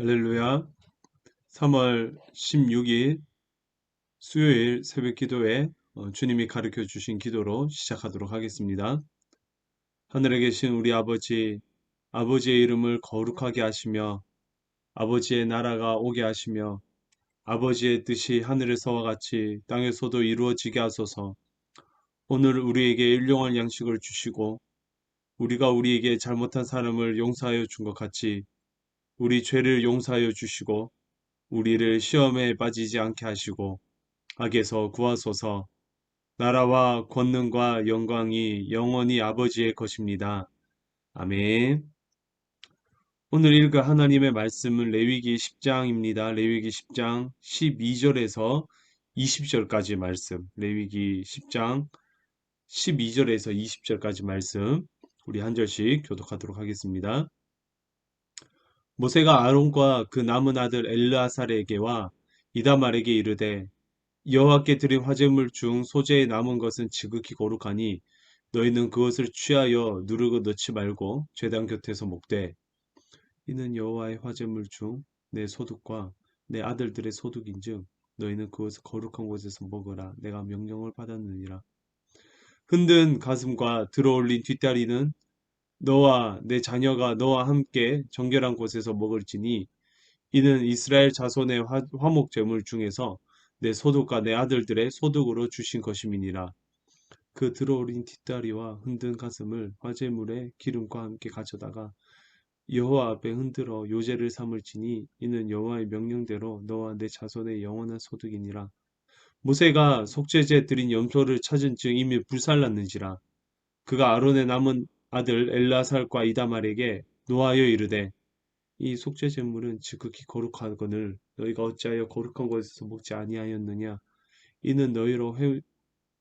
할렐루야. 3월 16일 수요일 새벽 기도에 어, 주님이 가르쳐 주신 기도로 시작하도록 하겠습니다. 하늘에 계신 우리 아버지, 아버지의 이름을 거룩하게 하시며 아버지의 나라가 오게 하시며 아버지의 뜻이 하늘에서와 같이 땅에서도 이루어지게 하소서. 오늘 우리에게 일용할 양식을 주시고 우리가 우리에게 잘못한 사람을 용서하여 준 것 같이 우리 죄를 용서하여 주시고 우리를 시험에 빠지지 않게 하시고 악에서 구하소서 나라와 권능과 영광이 영원히 아버지의 것입니다. 아멘. 오늘 읽을 하나님의 말씀은 레위기 10장입니다. 레위기 10장 12절에서 20절까지 말씀. 레위기 10장 12절에서 20절까지 말씀. 우리 한 절씩 교독하도록 하겠습니다. 모세가 아론과 그 남은 아들 엘르아살에게와 이다말에게 이르되 여호와께 드린 화제물 중 소재에 남은 것은 지극히 거룩하니 너희는 그것을 취하여 누르고 넣지 말고 죄당 곁에서 먹되 이는 여호와의 화제물 중 내 소득과 내 아들들의 소득인즉 너희는 그것을 거룩한 곳에서 먹으라. 내가 명령을 받았느니라. 흔든 가슴과 들어올린 뒷다리는 너와 내 자녀가 너와 함께 정결한 곳에서 먹을지니 이는 이스라엘 자손의 화, 화목 제물 중에서 내 소득과 내 아들들의 소득으로 주신 것임이니라. 그 들어올린 뒷다리와 흔든 가슴을 화제물에 기름과 함께 가져다가 여호와 앞에 흔들어 요제를 삼을지니 이는 여호와의 명령대로 너와 내 자손의 영원한 소득이니라. 모세가 속죄제 드린 염소를 찾은 즉 이미 불살랐는지라. 그가 아론의 남은 아들 엘라살과 이다말에게 노하여 이르되 이 속죄 제물은 지극히 거룩하거늘 너희가 어찌하여 거룩한 곳에서 먹지 아니하였느냐? 이는 너희로 회,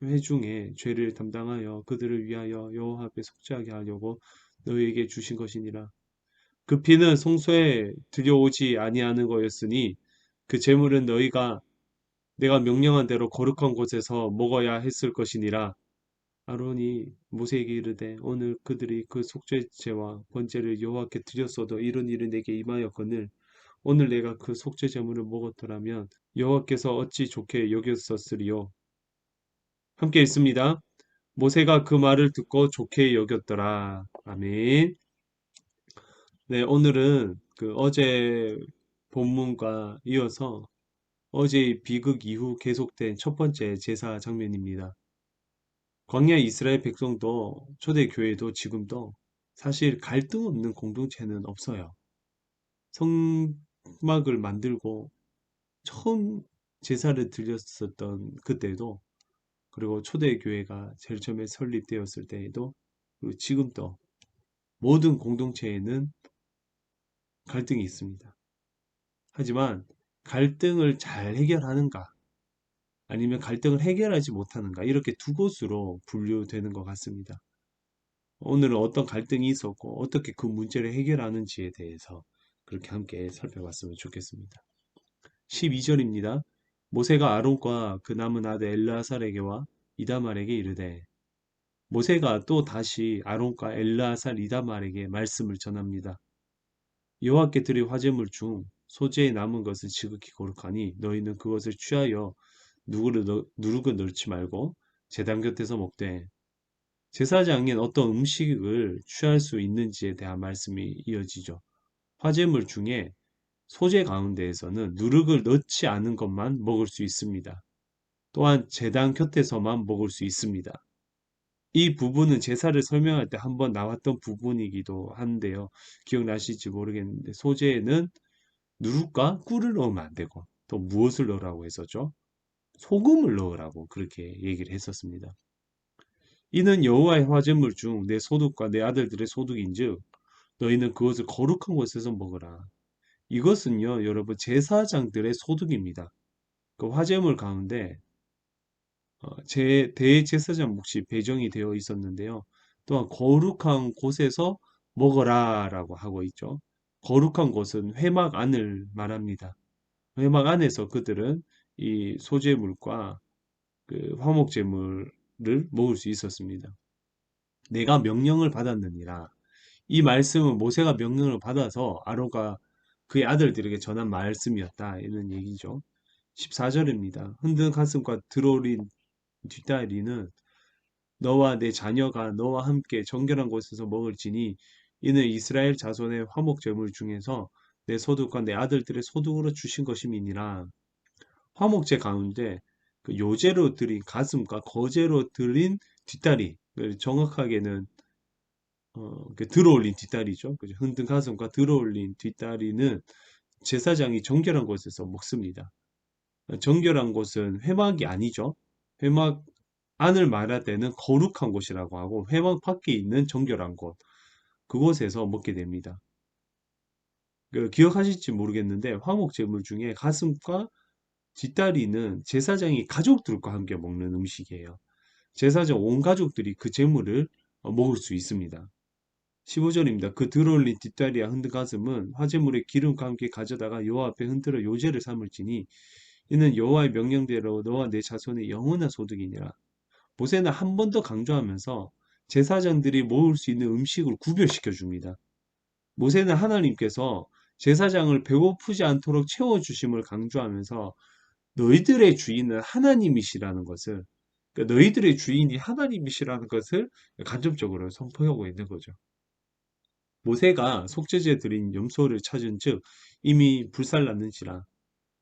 회중의 죄를 담당하여 그들을 위하여 여호와 앞에 속죄하게 하려고 너희에게 주신 것이니라. 그 피는 송소에 들여오지 아니하는 거였으니 그 제물은 너희가 내가 명령한 대로 거룩한 곳에서 먹어야 했을 것이니라 아론이 모세에게 이르되 오늘 그들이 그 속죄제와 번제를 여호와께 드렸어도 이런 일이 내게 임하였거늘 오늘 내가 그 속죄제물을 먹었더라면 여호와께서 어찌 좋게 여겼었으리요. 함께 있습니다. 모세가 그 말을 듣고 좋게 여겼더라. 아멘. 네, 오늘은 그 어제 본문과 이어서 어제 비극 이후 계속된 첫 번째 제사 장면입니다. 광야 이스라엘 백성도 초대교회도 지금도 사실 갈등 없는 공동체는 없어요. 성막을 만들고 처음 제사를 드렸었던 그때도 그리고 초대교회가 제일 처음에 설립되었을 때에도 그리고 지금도 모든 공동체에는 갈등이 있습니다. 하지만 갈등을 잘 해결하는가 아니면 갈등을 해결하지 못하는가 이렇게 두 곳으로 분류되는 것 같습니다. 오늘은 어떤 갈등이 있었고 어떻게 그 문제를 해결하는지에 대해서 그렇게 함께 살펴봤으면 좋겠습니다. 12절입니다. 모세가 아론과 그 남은 아들 엘라살에게와 이다말에게 이르되 모세가 또 다시 아론과 엘라살 이다말에게 말씀을 전합니다. 여호와께 드릴 화제물 중 소재에 남은 것은 지극히 거룩하니 너희는 그것을 취하여 누구를 넣, 누르고 넣지 말고 제단 곁에서 먹되 제사장인 어떤 음식을 취할 수 있는지에 대한 말씀이 이어지죠. 화제물 중에 소재 가운데에서는 누룩을 넣지 않은 것만 먹을 수 있습니다. 또한 제단 곁에서만 먹을 수 있습니다. 이 부분은 제사를 설명할 때 한번 나왔던 부분이기도 한데요. 기억나실지 모르겠는데 소재에는 누룩과 꿀을 넣으면 안 되고 또 무엇을 넣으라고 했었죠? 소금을 넣으라고 그렇게 얘기를 했었습니다. 이는 여호와의 화제물 중 내 소득과 내 아들들의 소득인즉 너희는 그것을 거룩한 곳에서 먹으라. 이것은요, 여러분 제사장들의 소득입니다. 그 화제물 가운데 어, 제 대제사장 몫이 배정이 되어 있었는데요. 또한 거룩한 곳에서 먹어라라고 하고 있죠. 거룩한 곳은 회막 안을 말합니다. 회막 안에서 그들은 이 소재물과 그 화목제물을 먹을 수 있었습니다. 내가 명령을 받았느니라. 이 말씀은 모세가 명령을 받아서 아로가 그의 아들들에게 전한 말씀이었다. 이런 얘기죠. 14절입니다. 흔든 가슴과 들어올린 뒷다리는 너와 내 자녀가 너와 함께 정결한 곳에서 먹을지니 이는 이스라엘 자손의 화목 제물 중에서 내 소득과 내 아들들의 소득으로 주신 것임이니라. 화목제 가운데 그 요제로 드린 가슴과 거제로 드린 뒷다리 그 정확하게는 어, 그 들어올린 뒷다리죠. 그죠? 흔든 가슴과 들어올린 뒷다리는 제사장이 정결한 곳에서 먹습니다. 정결한 곳은 회막이 아니죠. 회막 안을 말할 때는 거룩한 곳이라고 하고 회막 밖에 있는 정결한 곳 그곳에서 먹게 됩니다. 그 기억하실지 모르겠는데 화목 제물 중에 가슴과 뒷다리는 제사장이 가족들과 함께 먹는 음식이에요. 제사장 온 가족들이 그 제물을 어, 먹을 수 있습니다. 15절입니다. 그 들어올린 뒷다리와 흔든 가슴은 화제물의 기름과 함께 가져다가 여호와 앞에 흔들어 요제를 삼을지니 이는 여호와의 명령대로 너와 내 자손의 영원한 소득이니라. 모세는 한 번 더 강조하면서 제사장들이 먹을 수 있는 음식을 구별시켜 줍니다. 모세는 하나님께서 제사장을 배고프지 않도록 채워 주심을 강조하면서 너희들의 주인은 하나님이시라는 것을 그러니까 너희들의 주인이 하나님이시라는 것을 간접적으로 선포하고 있는 거죠. 모세가 속죄제 드린 염소를 찾은 즉 이미 불살났는지라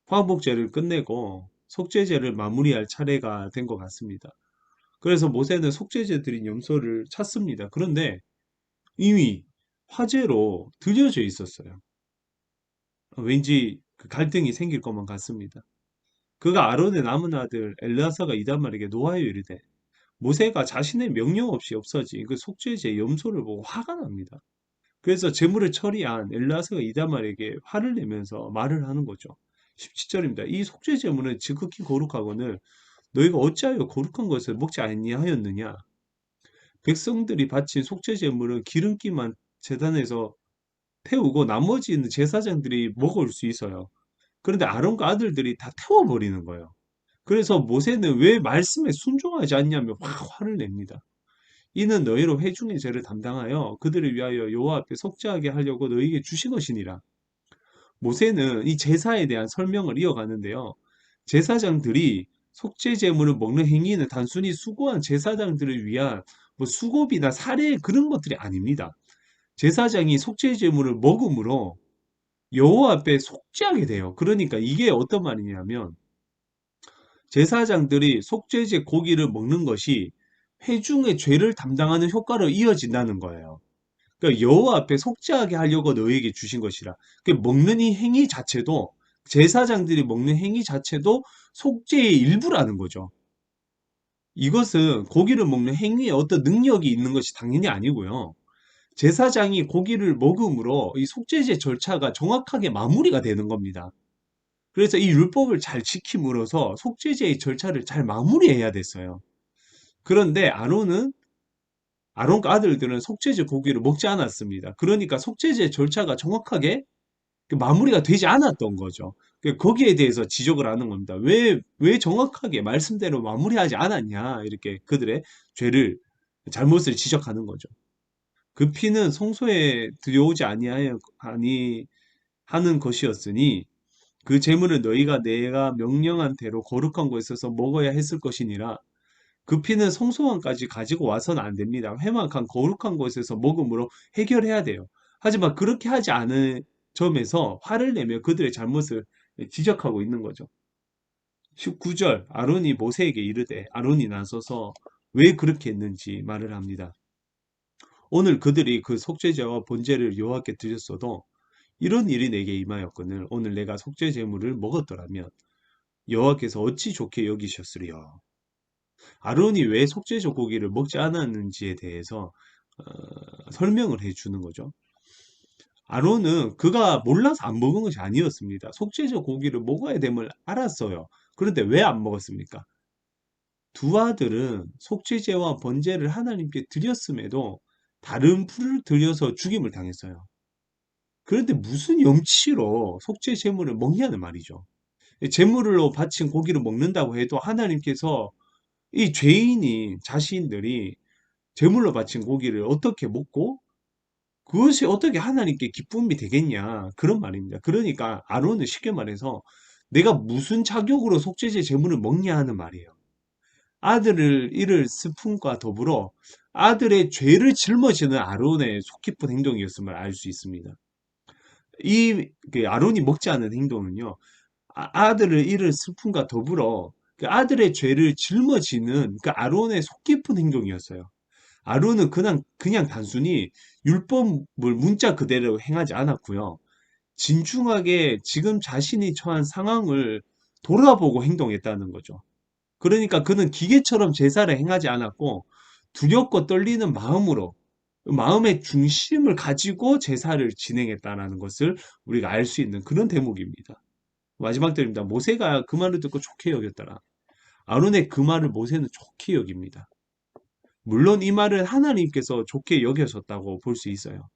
화목제를 끝내고 속죄제를 마무리할 차례가 된 것 같습니다. 그래서 모세는 속죄제 드린 염소를 찾습니다. 그런데 이미 화재로 들려져 있었어요. 왠지 그 갈등이 생길 것만 같습니다. 그가 아론의 남은 아들 엘르아사가 이단 말에게 노하여 이르되 모세가 자신의 명령 없이 없어진 그 속죄제 염소를 보고 화가 납니다. 그래서 재물을 처리한 엘르아사가 이다말에게 화를 내면서 말을 하는 거죠. 17절입니다. 이 속죄 제물은 지극히 거룩하거늘 너희가 어찌하여 거룩한 것을 먹지 아니하였느냐? 백성들이 바친 속죄 제물은 기름기만 재단에서 태우고 나머지는 제사장들이 먹을 수 있어요. 그런데 아론과 아들들이 다 태워버리는 거예요. 그래서 모세는 왜 말씀에 순종하지 않냐며 확 화를 냅니다. 이는 너희로 회중의 죄를 담당하여 그들을 위하여 여호와 앞에 속죄하게 하려고 너희에게 주신 것이니라. 모세는 이 제사에 대한 설명을 이어가는데요. 제사장들이 속죄 제물을 먹는 행위는 단순히 수고한 제사장들을 위한 뭐 수고비나 사례 그런 것들이 아닙니다. 제사장이 속죄 제물을 먹음으로 여호와 앞에 속죄하게 돼요. 그러니까 이게 어떤 말이냐면 제사장들이 속죄제 고기를 먹는 것이 회중의 죄를 담당하는 효과로 이어진다는 거예요. 그러니까 여호와 앞에 속죄하게 하려고 너에게 주신 것이라. 그 먹는 이 행위 자체도 제사장들이 먹는 행위 자체도 속죄의 일부라는 거죠. 이것은 고기를 먹는 행위에 어떤 능력이 있는 것이 당연히 아니고요. 제사장이 고기를 먹음으로 이 속죄제 절차가 정확하게 마무리가 되는 겁니다. 그래서 이 율법을 잘 지킴으로써 속죄제의 절차를 잘 마무리해야 됐어요. 그런데 아론은 아론과 아들들은 속죄제 고기를 먹지 않았습니다. 그러니까 속죄제 절차가 정확하게 그 마무리가 되지 않았던 거죠. 그 거기에 대해서 지적을 하는 겁니다. 왜, 왜 정확하게 말씀대로 마무리하지 않았냐. 이렇게 그들의 죄를, 잘못을 지적하는 거죠. 그 피는 성소에 들여오지 아니하여, 아니, 하는 것이었으니 그 재물을 너희가 내가 명령한 대로 거룩한 곳에서 먹어야 했을 것이니라. 그 피는 성소원까지 가지고 와서는 안 됩니다. 회막한 거룩한 곳에서 먹음으로 해결해야 돼요. 하지만 그렇게 하지 않은 점에서 화를 내며 그들의 잘못을 지적하고 있는 거죠. 19절 아론이 모세에게 이르되 아론이 나서서 왜 그렇게 했는지 말을 합니다. 오늘 그들이 그 속죄제와 번제를 여호와께 드렸어도 이런 일이 내게 임하였거늘 오늘 내가 속죄 제물을 먹었더라면 여호와께서 어찌 좋게 여기셨으리요. 아론이 왜 속죄제 고기를 먹지 않았는지에 대해서 어, 설명을 해주는 거죠. 아론은 그가 몰라서 안 먹은 것이 아니었습니다. 속죄제 고기를 먹어야 됨을 알았어요. 그런데 왜 안 먹었습니까? 두 아들은 속죄제와 번제를 하나님께 드렸음에도 다른 풀을 들여서 죽임을 당했어요. 그런데 무슨 염치로 속죄 제물을 먹냐는 말이죠. 제물로 바친 고기를 먹는다고 해도 하나님께서 이 죄인이 자신들이 제물로 바친 고기를 어떻게 먹고 그것이 어떻게 하나님께 기쁨이 되겠냐 그런 말입니다. 그러니까 아론은 쉽게 말해서 내가 무슨 자격으로 속죄제 제물을 먹냐 하는 말이에요. 아들을 잃을 슬픔과 더불어 아들의 죄를 짊어지는 아론의 속 깊은 행동이었음을 알 수 있습니다. 이그 아론이 먹지 않은 행동은요, 아, 들을 잃을 슬픔과 더불어 그 아들의 죄를 짊어지는 그 아론의 속 깊은 행동이었어요. 아론은 그냥 그냥 단순히 율법을 문자 그대로 행하지 않았고요. 진중하게 지금 자신이 처한 상황을 돌아보고 행동했다는 거죠. 그러니까 그는 기계처럼 제사를 행하지 않았고 두렵고 떨리는 마음으로 마음의 중심을 가지고 제사를 진행했다는 것을 우리가 알 수 있는 그런 대목입니다. 마지막 절입니다. 모세가 그 말을 듣고 좋게 여겼더라. 아론의 그 말을 모세는 좋게 여깁니다. 물론 이 말을 하나님께서 좋게 여겨졌다고 볼 수 있어요.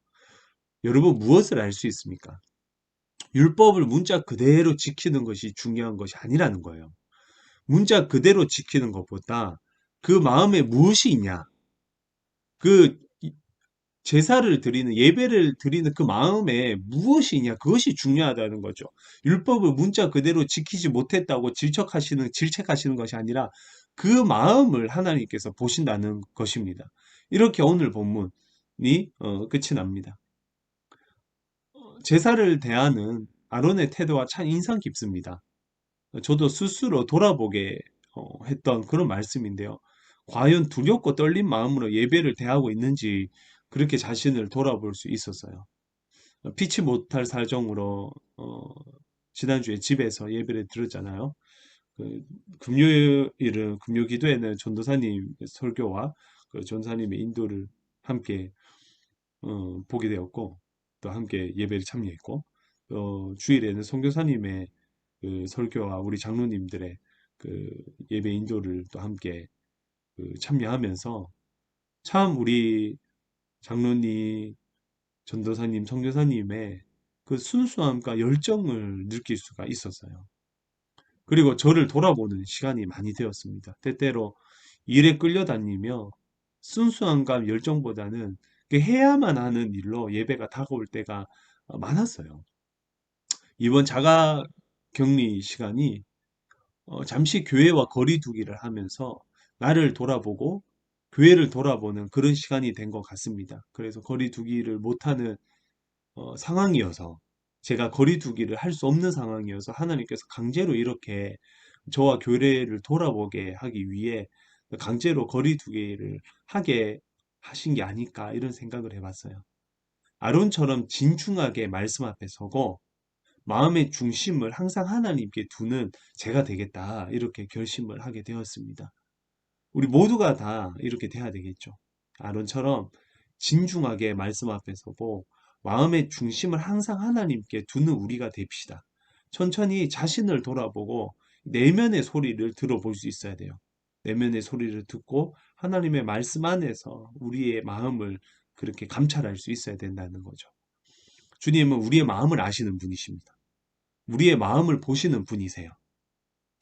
여러분 무엇을 알 수 있습니까? 율법을 문자 그대로 지키는 것이 중요한 것이 아니라는 거예요. 문자 그대로 지키는 것보다 그 마음에 무엇이 있냐? 그 제사를 드리는 예배를 드리는 그 마음에 무엇이 있냐 그것이 중요하다는 거죠. 율법을 문자 그대로 지키지 못했다고 질책하시는 질책하시는 것이 아니라 그 마음을 하나님께서 보신다는 것입니다. 이렇게 오늘 본문이 어, 끝이 납니다. 제사를 대하는 아론의 태도가 참 인상 깊습니다. 저도 스스로 돌아보게 어, 했던 그런 말씀인데요. 과연 두렵고 떨린 마음으로 예배를 대하고 있는지 그렇게 자신을 돌아볼 수 있었어요. 피치 못할 사정으로 어, 지난주에 집에서 예배를 들었잖아요. 그 금요일은 금요 기도에는 전도사님 설교와 그 전사님의 인도를 함께 어, 보게 되었고 또 함께 예배를 참여했고 또 주일에는 선교사님의 그 설교와 우리 장로님들의 그 예배 인도를 또 함께 그 참여하면서 참 우리 장로님, 전도사님, 선교사님의 그 순수함과 열정을 느낄 수가 있었어요. 그리고 저를 돌아보는 시간이 많이 되었습니다. 때때로 일에 끌려다니며 순수함과 열정보다는 해야만 하는 일로 예배가 다가올 때가 많았어요. 이번 자가 격리 시간이 어, 잠시 교회와 거리 두기를 하면서 나를 돌아보고 교회를 돌아보는 그런 시간이 된 것 같습니다. 그래서 거리두기를 못하는 어, 상황이어서 제가 거리두기를 할 수 없는 상황이어서 하나님께서 강제로 이렇게 저와 교회를 돌아보게 하기 위해 강제로 거리두기를 하게 하신 게 아닐까 이런 생각을 해봤어요. 아론처럼 진중하게 말씀 앞에 서고 마음의 중심을 항상 하나님께 두는 제가 되겠다 이렇게 결심을 하게 되었습니다. 우리 모두가 다 이렇게 돼야 되겠죠. 아론처럼 진중하게 말씀 앞에 서고 마음의 중심을 항상 하나님께 두는 우리가 됩시다. 천천히 자신을 돌아보고 내면의 소리를 들어볼 수 있어야 돼요. 내면의 소리를 듣고 하나님의 말씀 안에서 우리의 마음을 그렇게 감찰할 수 있어야 된다는 거죠. 주님은 우리의 마음을 아시는 분이십니다. 우리의 마음을 보시는 분이세요.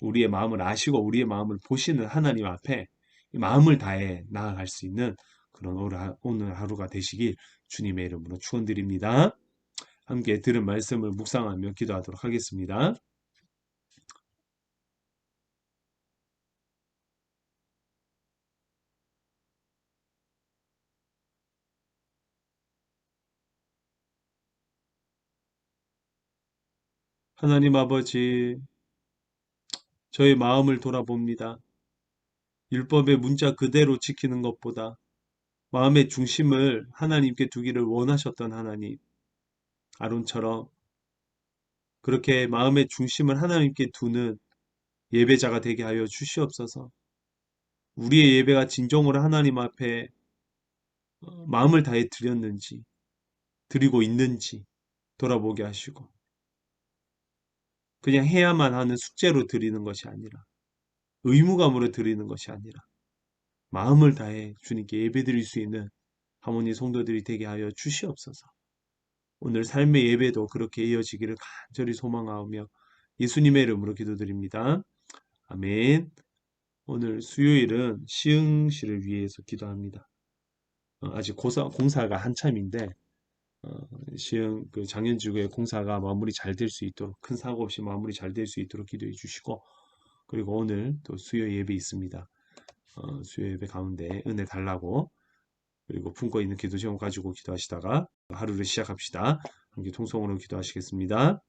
우리의 마음을 아시고 우리의 마음을 보시는 하나님 앞에 마음을 다해 나아갈 수 있는 그런 오늘 하루가 되시길 주님의 이름으로 축원드립니다. 함께 들은 말씀을 묵상하며 기도하도록 하겠습니다. 하나님 아버지, 저의 마음을 돌아봅니다. 율법의 문자 그대로 지키는 것보다 마음의 중심을 하나님께 두기를 원하셨던 하나님, 아론처럼 그렇게 마음의 중심을 하나님께 두는 예배자가 되게 하여 주시옵소서. 우리의 예배가 진정으로 하나님 앞에 어, 마음을 다해 드렸는지, 드리고 있는지 돌아보게 하시고, 그냥 해야만 하는 숙제로 드리는 것이 아니라 의무감으로 드리는 것이 아니라 마음을 다해 주님께 예배드릴 수 있는 하모니 성도들이 되게 하여 주시옵소서. 오늘 삶의 예배도 그렇게 이어지기를 간절히 소망하며 예수님의 이름으로 기도드립니다. 아멘. 오늘 수요일은 시흥시를 위해서 기도합니다. 어, 아직 고사, 공사가 한참인데 어, 시흥 그 장현주의 공사가 마무리 잘 될 수 있도록 큰 사고 없이 마무리 잘 될 수 있도록 기도해 주시고 그리고 오늘 또 수요 예배 있습니다. 어, 수요 예배 가운데 은혜 달라고 그리고 품고 있는 기도 제목 가지고 기도하시다가 하루를 시작합시다. 함께 통성으로 기도하시겠습니다.